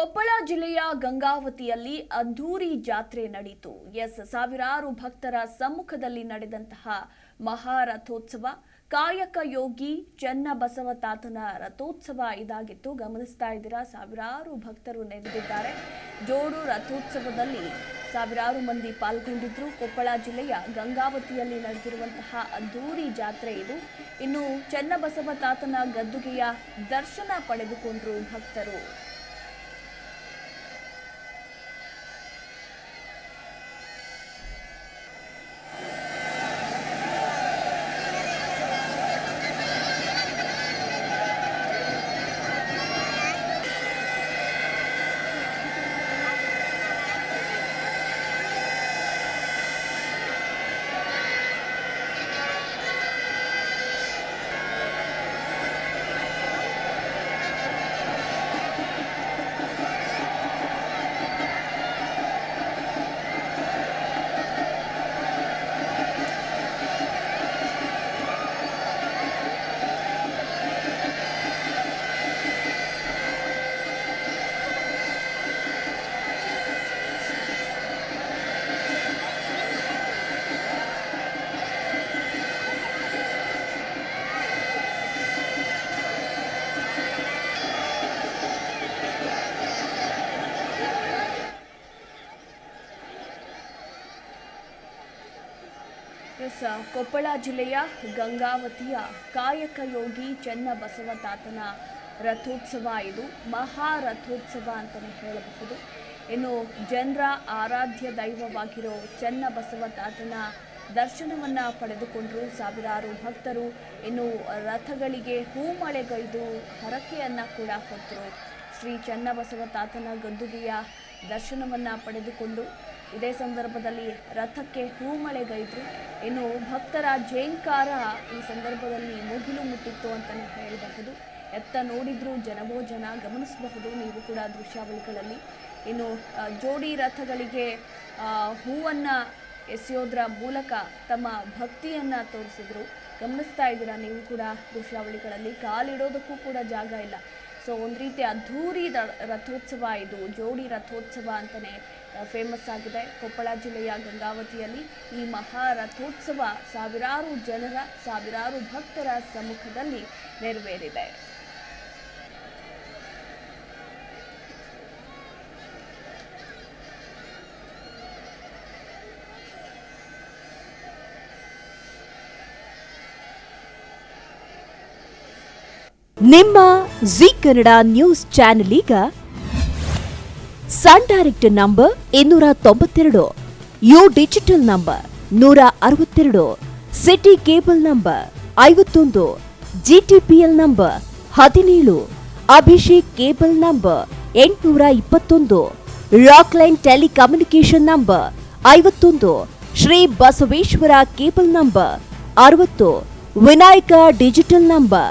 ಕೊಪ್ಪಳ ಜಿಲ್ಲೆಯ ಗಂಗಾವತಿಯಲ್ಲಿ ಅದ್ಧೂರಿ ಜಾತ್ರೆ ನಡೆಯಿತು ಎಸ್ ಸಾವಿರಾರು ಭಕ್ತರ ಸಮ್ಮುಖದಲ್ಲಿ ನಡೆದಂತಹ ಮಹಾರಥೋತ್ಸವ, ಕಾಯಕ ಯೋಗಿ ಚನ್ನಬಸವ ತಾತನ ರಥೋತ್ಸವ ಇದಾಗಿತ್ತು. ಗಮನಿಸ್ತಾ ಇದ್ದೀರಾ? ಸಾವಿರಾರು ಭಕ್ತರು ನೆರೆದಿದ್ದಾರೆ. ಜೋಡು ರಥೋತ್ಸವದಲ್ಲಿ ಸಾವಿರಾರು ಮಂದಿ ಪಾಲ್ಗೊಂಡಿದ್ರು. ಕೊಪ್ಪಳ ಜಿಲ್ಲೆಯ ಗಂಗಾವತಿಯಲ್ಲಿ ನಡೆದಿರುವಂತಹ ಅದ್ಧೂರಿ ಜಾತ್ರೆ ಇದು. ಇನ್ನು ಚನ್ನಬಸವ ತಾತನ ಗದ್ದುಗೆಯ ದರ್ಶನ ಪಡೆದುಕೊಂಡ್ರು ಭಕ್ತರು. ಎಸ್ ಕೊಪ್ಪಳ ಜಿಲ್ಲೆಯ ಗಂಗಾವತಿಯ ಕಾಯಕ ಯೋಗಿ ಚೆನ್ನಬಸವ ತಾತನ ರಥೋತ್ಸವ ಇದು. ಮಹಾರಥೋತ್ಸವ ಅಂತಲೇ ಹೇಳಬಹುದು. ಇನ್ನು ಜನರ ಆರಾಧ್ಯ ದೈವವಾಗಿರೋ ಚೆನ್ನಬಸವ ತಾತನ ದರ್ಶನವನ್ನು ಪಡೆದುಕೊಂಡರು ಸಾವಿರಾರು ಭಕ್ತರು. ಇನ್ನು ರಥಗಳಿಗೆ ಹೂಮಳೆಗೈದು ಹರಕೆಯನ್ನು ಕೂಡ ಹೊತ್ತರು. ಶ್ರೀ ಚೆನ್ನಬಸವ ತಾತನ ಗದ್ದುಗೆಯ ದರ್ಶನವನ್ನು ಪಡೆದುಕೊಂಡು ಇದೇ ಸಂದರ್ಭದಲ್ಲಿ ರಥಕ್ಕೆ ಹೂಮಳೆಗೈದ್ರು ಇನ್ನು ಭಕ್ತರ ಜೇಂಕಾರ ಈ ಸಂದರ್ಭದಲ್ಲಿ ಮುಗಿಲು ಮುಟ್ಟಿತ್ತು ಅಂತಲೇ ಹೇಳಬಹುದು. ಎತ್ತ ನೋಡಿದ್ರೂ ಜನವೋ ಜನ ಗಮನಿಸಬಹುದು, ನೀವು ಕೂಡ ದೃಶ್ಯಾವಳಿಗಳಲ್ಲಿ. ಇನ್ನು ಜೋಡಿ ರಥಗಳಿಗೆ ಹೂವನ್ನು ಹೂವನ್ನ ಎಸೆಯೋದ್ರ ಮೂಲಕ ತಮ್ಮ ಭಕ್ತಿಯನ್ನ ತೋರಿಸಿದ್ರು. ಗಮನಿಸ್ತಾ ಇದ್ದೀರಾ ನೀವು ಕೂಡ ದೃಶ್ಯಾವಳಿಗಳಲ್ಲಿ? ಕಾಲಿಡೋದಕ್ಕೂ ಕೂಡ ಜಾಗ ಇಲ್ಲ. ಸೊ ಒಂದು ರೀತಿ ಅದ್ಧೂರಿ ರಥೋತ್ಸವ ಇದು. ಜೋಡಿ ರಥೋತ್ಸವ ಅಂತಲೇ ಫೇಮಸ್ ಆಗಿದೆ. ಕೊಪ್ಪಳ ಜಿಲ್ಲೆಯ ಗಂಗಾವತಿಯಲ್ಲಿ ಈ ಮಹಾ ರಥೋತ್ಸವ ಸಾವಿರಾರು ಜನರ, ಸಾವಿರಾರು ಭಕ್ತರ ಸಮ್ಮುಖದಲ್ಲಿ ನೆರವೇರಿದೆ. ನಿಮ್ಮ ಜಿ ಕನ್ನಡ ನ್ಯೂಸ್ ಚಾನೆಲ್ ಈಗ ಸನ್ ಡೈರೆಕ್ಟ್ ನಂಬರ್ ಇನ್ನೂರ ತೊಂಬತ್ತೆರಡು, ಯು ಡಿಜಿಟಲ್ ನಂಬರ್ ನೂರ ಅರವತ್ತೆರಡು, ಸಿಟಿ ಕೇಬಲ್ ನಂಬರ್ ಐವತ್ತೊಂದು, ಜಿಟಿಪಿಎಲ್ ನಂಬರ್ ಹದಿನೇಳು, ಅಭಿಷೇಕ್ ಕೇಬಲ್ ನಂಬರ್ ಎಂಟುನೂರ ಇಪ್ಪತ್ತೊಂದು ರಾಕ್ಲೈನ್ ಟೆಲಿಕಮ್ಯುನಿಕೇಶನ್ ನಂಬರ್ ಐವತ್ತೊಂದು, ಶ್ರೀ ಬಸವೇಶ್ವರ ಕೇಬಲ್ ನಂಬರ್ ಅರವತ್ತು, ವಿನಾಯಕ ಡಿಜಿಟಲ್ ನಂಬರ್